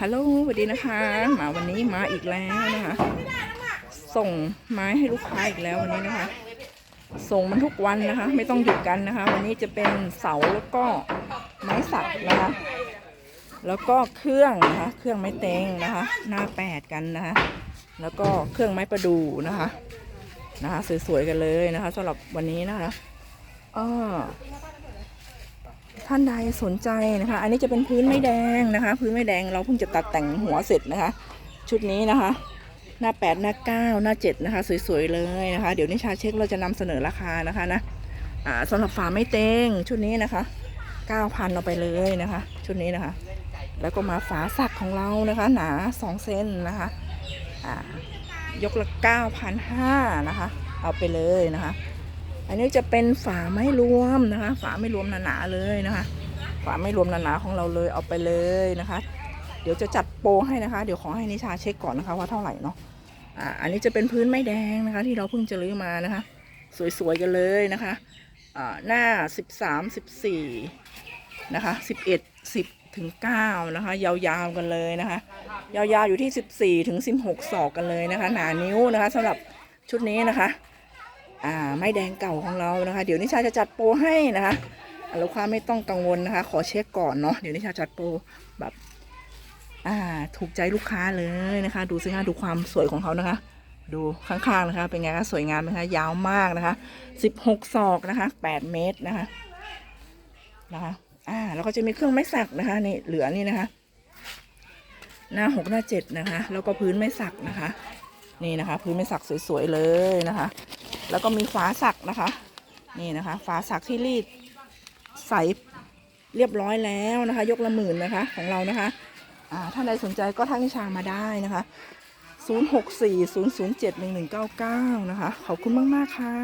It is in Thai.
ฮัลโหลสวัสดีนะคะ มาวันนี้มาอีกแล้วนะคะ ส่งไม้ให้ลูกค้าอีกแล้ววันนี้นะคะ ส่งมันทุกวันนะคะ ไม่ต้องหยุดกันนะคะ วันนี้จะเป็นเสาแล้วก็ไม้สักนะคะ แล้วก็เครื่องนะคะ เครื่องไม้เต็งนะคะ หน้าแปดกันนะคะ แล้วก็เครื่องไม้ประดูนะคะนะคะสวยๆกันเลยนะคะสำหรับวันนี้นะคะอ้อ ท่านใดสนใจนะคะ อันนี้จะเป็นพื้นไม้แดงนะคะ พื้นไม้แดงเราเพิ่งจะตัดแต่งหัวเสร็จนะคะ ชุดนี้นะคะ หน้าแปดหน้าเก้าหน้าเจ็ดนะคะ สวยๆเลยนะคะ เดี๋ยวนิชาเช็คเราจะนำเสนอราคานะคะนะอ่าสำหรับฝาไม่เต็งชุดนี้นะคะเก้าพันเอาไปเลยนะคะ ชุดนี้นะคะ แล้วก็มาฝาสักของเรานะคะ หนาสองเซนนะคะยกละเก้าพันห้านะคะ เอาไปเลยนะคะ อันนี้จะเป็นฝาไม้รวมนะคะ ฝาไม่รวมหนาๆเลยนะคะ ฝาไม่รวมหนาๆของเราเลยเอาไปเลยนะคะ เดี๋ยวจะจัดโปรให้นะคะ เดี๋ยวขอให้นิชาเช็คก่อนนะคะว่าเท่าไหร่เนาะอ่าอันนี้จะเป็นพื้นไม้แดงนะคะ ที่เราเพิ่งจะรื้อมานะคะ สวยๆกันเลยนะคะอ่าหน้าสิบสามสิบสี่นะคะสิบเอ็ดสิบถึงเก้านะคะ ยาวๆกันเลยนะคะ ยาวๆอยู่ที่สิบสี่ถึงสิบหกศอกกันเลยนะคะ หนานิ้วนะคะสำหรับชุดนี้นะคะ อ่าไม้แดงเก่าของเรานะคะ เดี๋ยวนิชาจะจัดโปรให้นะคะอ่าลูกค้าไม่ต้องกังวลนะคะ ขอเช็คก่อนเนาะเดี๋ยวนิชาจัดโปรแบบอ่าถูกใจลูกค้าเลยนะคะ ดูสิคะดูความสวยของเขานะคะ ดูข้างๆนะคะ เป็นไงคะสวยงามไหมคะยาวมากนะคะสิบหกศอกนะคะแปดเมตรนะคะนะคะอ่าแล้วก็จะมีเครื่องไม้สักนะคะนี่เหลือนี่นะคะ หน้าหกหน้าเจ็ดนะคะ แล้วก็พื้นไม้สักนะคะ นี่นะคะ พื้นไม้สักสวยๆเลยนะคะ แล้วก็มีฝาสักนะคะ นี่นะคะ ฝาสักที่รีดใสเรียบร้อยแล้วนะคะ ยกละหมื่นนะคะของเรานะคะอ่าท่านใดสนใจก็ทักนิชามาได้นะคะ 064 007 1199 นะคะ ขอบคุณมาก ๆ ค่ะ